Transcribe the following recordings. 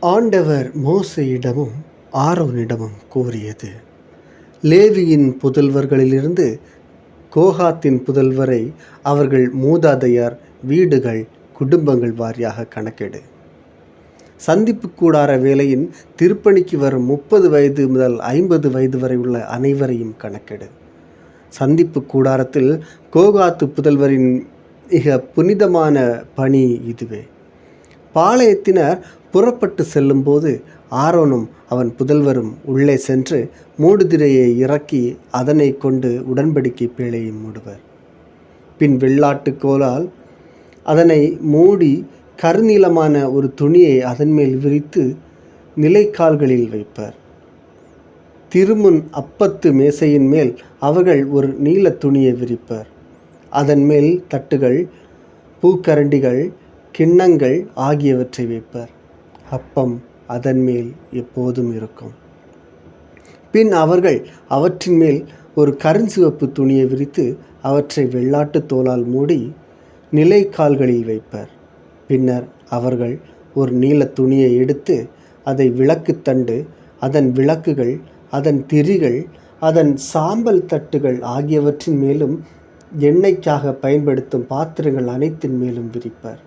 ஆண்டவர் மோசையிடமும் ஆரோனிடமும் கூறியது. லேவியின் புதல்வர்களிலிருந்து கோகாத்தின் புதல்வரை அவர்கள் மூதாதையார் வீடுகள் குடும்பங்கள் வாரியாக கணக்கெடு. சந்திப்பு கூடார வேலையின் திருப்பணிக்கு வரும் முப்பது வயது முதல் ஐம்பது வயது வரை உள்ள அனைவரையும் கணக்கெடு. சந்திப்பு கூடாரத்தில் கோகாத்து புதல்வரின் மிக புனிதமான பணி இதுவே. பாளையத்தினர் புறப்பட்டு செல்லும்போது ஆரோனும் அவன் புதல்வரும் உள்ளே சென்று மூடுதிரையை இறக்கி அதனை கொண்டு உடன்படிக்கை பேழையை மூடுவர். பின் வெள்ளாட்டு கோலால் அதனை மூடி கருநீளமான ஒரு துணியை அதன் மேல் விரித்து நிலைக்கால்களில் வைப்பர். திருமுன் அப்பத்து மேசையின் மேல் அவர்கள் ஒரு நீல துணியை விரிப்பர். அதன் மேல் தட்டுகள் பூக்கரண்டிகள் கிண்ணங்கள் ஆகியவற்றை வைப்பர். அப்பம் அதன் மேல் எப்போதும் இருக்கும். பின் அவர்கள் அவற்றின் மேல் ஒரு கருஞ்சிவப்பு துணியை விரித்து அவற்றை வெள்ளாட்டு தோலால் மூடி நிலைக்கால்களில் வைப்பர். பின்னர் அவர்கள் ஒரு நீல துணியை எடுத்து அதை விளக்கு தண்டு அதன் விளக்குகள் அதன் திரிகள் அதன் சாம்பல் தட்டுகள் ஆகியவற்றின் மேலும் எண்ணெய்க்காக பயன்படுத்தும் பாத்திரங்கள் அனைத்தின் மேலும் விரிப்பர்.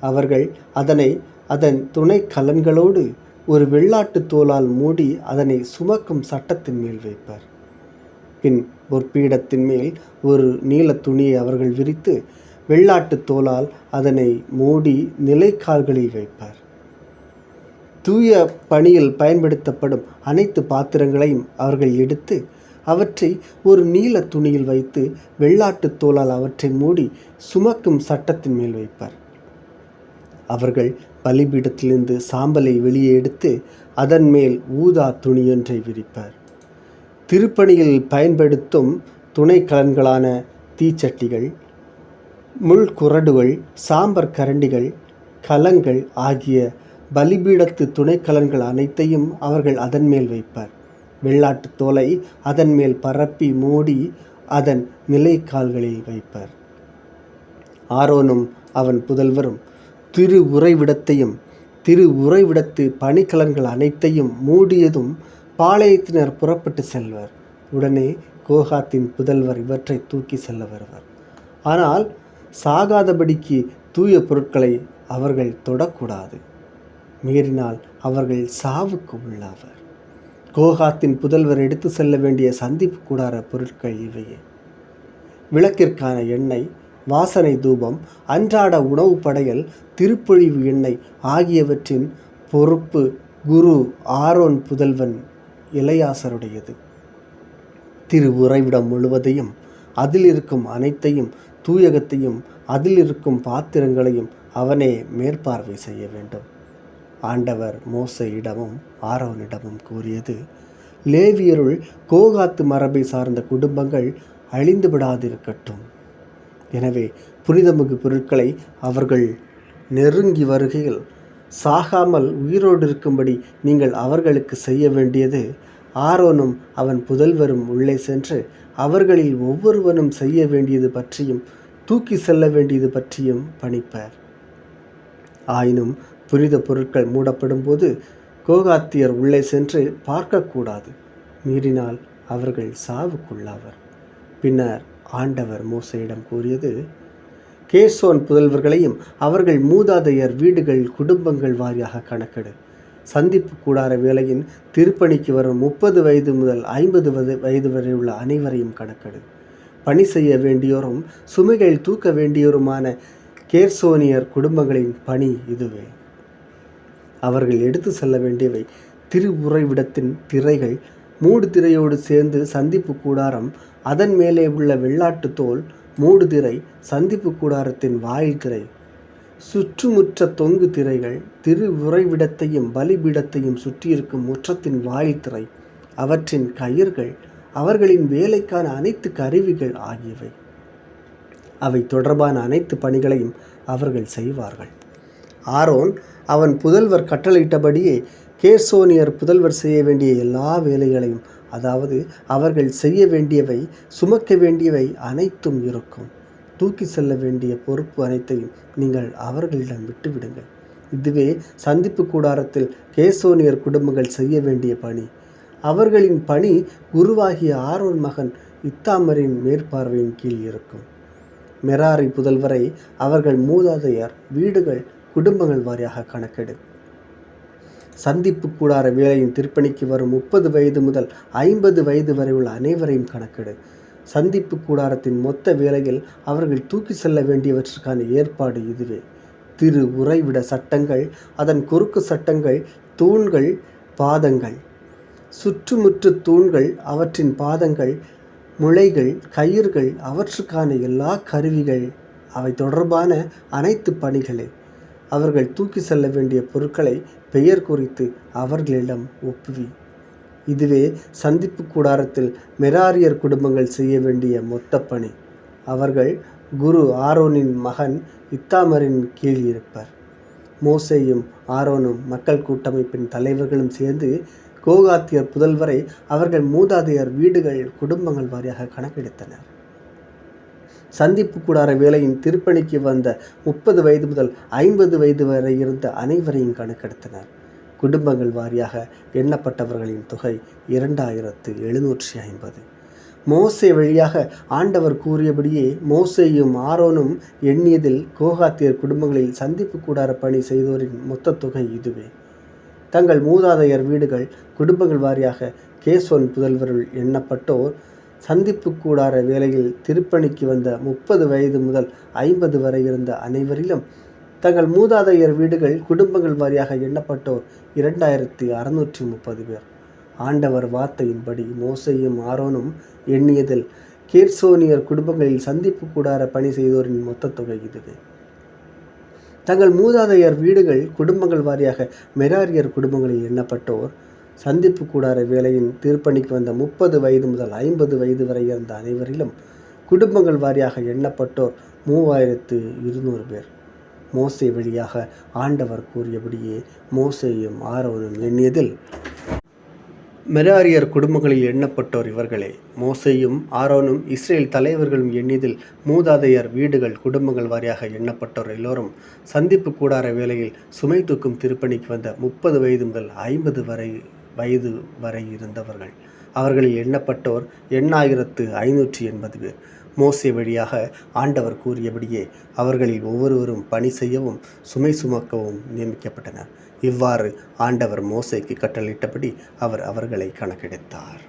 அவர்கள் அதனை அதன் துணை கலன்களோடு ஒரு வெள்ளாட்டு தோலால் மூடி அதனை சுமக்கும் சட்டத்தின் மேல் வைப்பர். பின் பொற்பீடத்தின் மேல் ஒரு நீல துணியை அவர்கள் விரித்து வெள்ளாட்டு தோலால் அதனை மூடி நிலைக்கால்களில் வைப்பர். தூய பணியில் பயன்படுத்தப்படும் அனைத்து பாத்திரங்களையும் அவர்கள் எடுத்து அவற்றை ஒரு நீல துணியில் வைத்து வெள்ளாட்டு தோலால் அவற்றை மூடி சுமக்கும் சட்டத்தின் மேல் வைப்பர். அவர்கள் பலிபீடத்திலிருந்து சாம்பலை வெளியே எடுத்து அதன் மேல் ஊதா துணியொன்றை விரிப்பர். திருப்பணியில் பயன்படுத்தும் துணை கலன்களான தீச்சட்டிகள் முள் குரடுகள் சாம்பர் கரண்டிகள் கலங்கள் ஆகிய பலிபீடத்து துணைக்கலன்கள் அனைத்தையும் அவர்கள் அதன் மேல் வைப்பர். வெள்ளாட்டு தோலை அதன் மேல் பரப்பி மூடி அதன் நிலைக்கால்களில் வைப்பர். ஆரோனும் அவன் புதல்வரும் திரு உறைவிடத்தையும் திரு உறைவிடத்து பனிக்கலன்கள் அனைத்தையும் மூடியதும் பாளையத்தினர் புறப்பட்டு செல்வர். உடனே கோகாத்தின் புதல்வர் இவற்றை தூக்கி செல்ல வருவர். ஆனால் சாகாதபடிக்கு தூய பொருட்களை அவர்கள் தொடக்கூடாது. மீறினால் அவர்கள் சாவுக்கு உள்ளாவர். கோகாத்தின் புதல்வர் எடுத்து செல்ல வேண்டிய சந்திப்பு கூடார பொருட்கள் இவையே. விளக்கிற்கான எண்ணெய் வாசனை தூபம் அன்றாட உணவு படையல் திருப்பொழிவு எண்ணெய் ஆகியவற்றின் பொறுப்பு குரு ஆரோன் புதல்வன் இளையாசருடையது. திரு உறைவிடம் முழுவதையும் அதில் இருக்கும் அனைத்தையும் தூயகத்தையும் அதில் இருக்கும் பாத்திரங்களையும் அவனே மேற்பார்வை செய்ய வேண்டும். ஆண்டவர் மோசையிடமும் ஆரோனிடமும் கூறியது லேவியருள் கோகாத்து மரபை சார்ந்த குடும்பங்கள் அழிந்து விடாதிருக்கட்டும் எனவே புனிதமிகு பொருட்களை அவர்கள் நெருங்கி வருகையில் சாகாமல் உயிரோடு இருக்கும்படி நீங்கள் அவர்களுக்கு செய்ய வேண்டியது ஆரோனும் அவன் புதல்வரும் உள்ளே சென்று அவர்களில் ஒவ்வொருவனும் செய்ய வேண்டியது பற்றியும் தூக்கி செல்ல வேண்டியது பற்றியும் பணிப்பர். ஆயினும் புனித பொருட்கள் மூடப்படும் போது கோகாத்தியர் உள்ளே சென்று பார்க்கக்கூடாது. மீறினால் அவர்கள் சாவுக்குள்ளாவர். பின்னர் ஆண்டவர் மோசையிடம் கூறியது கேசோன் புதல்வர்களையும் அவர்கள் மூதாதையர் வீடுகள் குடும்பங்கள் வாரியாக கணக்கெடு. சந்திப்பு கூடார வேலையின் திருப்பணிக்கு வரும் முப்பது வயது முதல் ஐம்பது வயது வரை உள்ள அனைவரையும் கணக்கெடு. பணி செய்ய வேண்டியோரும் சுமைகள் தூக்க வேண்டியோருமான கேர்சோனியர் குடும்பங்களின் பணி இதுவே. அவர்கள் எடுத்து செல்ல வேண்டியவை திரு உறைவிடத்தின் திரைகள் மூடு திரையோடு சேர்ந்து சந்திப்பு கூடாரம் அதன் மேலே உள்ள வெள்ளாட்டு தோல் மூடு திரை சந்திப்பு கூடாரத்தின் வாயில் திரை. சுற்றுமுற்ற தொங்கு திரைகள் திரு உறைவிடத்தையும் பலிபீடத்தையும் சுற்றியிருக்கும் முற்றத்தின் வாயில் திரை. அவற்றின் கயிர்கள் அவர்களின் வேலைக்கான அனைத்து கருவிகள் ஆகியவை. அவை தொடர்பான அனைத்து பணிகளையும் அவர்கள் செய்வார்கள். ஆரோன் அவன் புதல்வர் கட்டளையிட்டபடியே கேர்சோனியர் புதல்வர் செய்ய வேண்டிய எல்லா வேலைகளையும் அதாவது அவர்கள் செய்ய வேண்டியவை சுமக்க வேண்டியவை அனைத்தும் இருக்கும். தூக்கி செல்ல வேண்டிய பொறுப்பு அனைத்தையும் நீங்கள் அவர்களிடம் விட்டுவிடுங்கள். இதுவே சந்திப்பு கூடாரத்தில் கேசோனியர் குடும்பங்கள் செய்ய வேண்டிய பணி. அவர்களின் பணி குருவாகிய ஆரோன் மகன் இத்தாமரின் மேற்பார்வையின் கீழ் இருக்கும். மெராரி புதல்வரை அவர்கள் மூதாதையர் வீடுகள் குடும்பங்கள் வாரியாக கணக்கெடு. சந்திப்பு கூடார வேலையின் திருப்பணிக்கு வரும் முப்பது வயது முதல் ஐம்பது வயது வரை உள்ள அனைவரையும் கணக்கெடு. சந்திப்பு கூடாரத்தின் மொத்த வேலையில் அவர்கள் தூக்கி செல்ல வேண்டியவற்றுக்கான ஏற்பாடு இதுவே. திரு உறைவிட சட்டங்கள் அதன் குறுக்கு சட்டங்கள் தூண்கள் பாதங்கள். சுற்றுமுற்று தூண்கள் அவற்றின் பாதங்கள் முளைகள் கயிர்கள் அவற்றுக்கான எல்லா கருவிகள் அவை தொடர்பான அனைத்து பணிகளே. அவர்கள் தூக்கி செல்ல வேண்டிய பொருட்களை பெயர் குறித்து அவர்களிடம் ஒப்புவி. இதுவே சந்திப்பு கூடாரத்தில் மெராரியர் குடும்பங்கள் செய்ய வேண்டிய மொத்த பணி. அவர்கள் குரு ஆரோனின் மகன் இத்தாமரின் கீழ் இருப்பர். மோசேயும் ஆரோனும் மக்கள் கூட்டமைப்பின் தலைவர்களும் சேர்ந்து கோகாத்தியர் புதல்வரை அவர்கள் மூதாதையர் வீடுகள் குடும்பங்கள் வாரியாக கணக்கெடுத்தனர். சந்திப்பு கூடார வேலையின் திருப்பணிக்கு வந்த முப்பது வயது முதல் ஐம்பது வயது வரை இருந்த அனைவரையும் கணக்கெடுத்தனர். குடும்பங்கள் வாரியாக எண்ணப்பட்டவர்களின் தொகை இரண்டாயிரத்து எழுநூற்றி ஐம்பது. மோசே வழியாக ஆண்டவர் கூறியபடியே மோசேயும் ஆரோனும் எண்ணியதில் கோகாத்தியர் குடும்பங்களில் சந்திப்பு கூடார பணி செய்தோரின் மொத்த தொகை இதுவே. தங்கள் மூதாதையர் வீடுகள் குடும்பங்கள் வாரியாக கேசோன் புதல்வருள் எண்ணப்பட்டோர் சந்திப்பு கூடார வேலையில் திருப்பணிக்கு வந்த முப்பது வயது முதல் ஐம்பது வரை இருந்த அனைவரிலும் தங்கள் மூதாதையர் வீடுகள் குடும்பங்கள் வாரியாக எண்ணப்பட்டோர் இரண்டாயிரத்தி அறுநூற்றி முப்பது பேர். ஆண்டவர் வார்த்தையின்படி மோசையும் ஆரோனும் எண்ணியதில் கேர்சோனியர் குடும்பங்களில் சந்திப்பு கூடார பணி செய்தோரின் மொத்த தொகை இதுவே. தங்கள் மூதாதையர் வீடுகள் குடும்பங்கள் வாரியாக மெராரியர் குடும்பங்களில் எண்ணப்பட்டோர் சந்திப்பு கூடார வேலையின் திருப்பணிக்கு வந்த முப்பது வயது முதல் ஐம்பது வயது வரை இருந்த அனைவரிலும் குடும்பங்கள் வாரியாக எண்ணப்பட்டோர் மூவாயிரத்து இருநூறு பேர். மோசை வழியாக ஆண்டவர் கூறியபடியே மோசையும் ஆரோனும் எண்ணியதில் மெராரியர் குடும்பங்களில் எண்ணப்பட்டோர் இவர்களே. மோசையும் ஆரோனும் இஸ்ரேல் தலைவர்களும் எண்ணியதில் மூதாதையர் வீடுகள் குடும்பங்கள் வாரியாக எண்ணப்பட்டோர் எல்லோரும் சந்திப்பு கூடார வேளையில் சுமை தூக்கும் திருப்பணிக்கு வந்த முப்பது வயது முதல் ஐம்பது வரை வயது வரை இருந்தவர்கள். அவர்களில் எண்ணப்பட்டோர் எண்ணாயிரத்து ஐநூற்றி எண்பது பேர். மோசே வழியாக ஆண்டவர் கூறியபடியே அவர்களில் ஒவ்வொருவரும் பணி செய்யவும் சுமை சுமக்கவும் நியமிக்கப்பட்டனர். இவ்வாறு ஆண்டவர் மோசைக்கு கட்டளையிட்டபடி அவர் அவர்களை கணக்கெடுத்தார்.